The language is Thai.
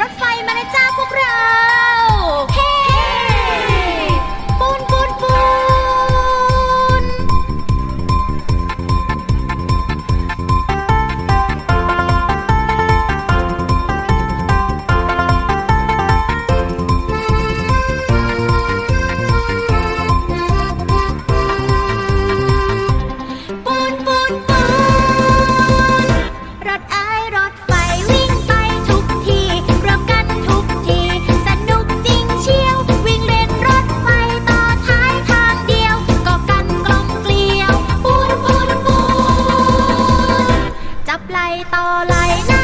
รถไฟมาแล้วจ้าพวกเรา ต่อไหล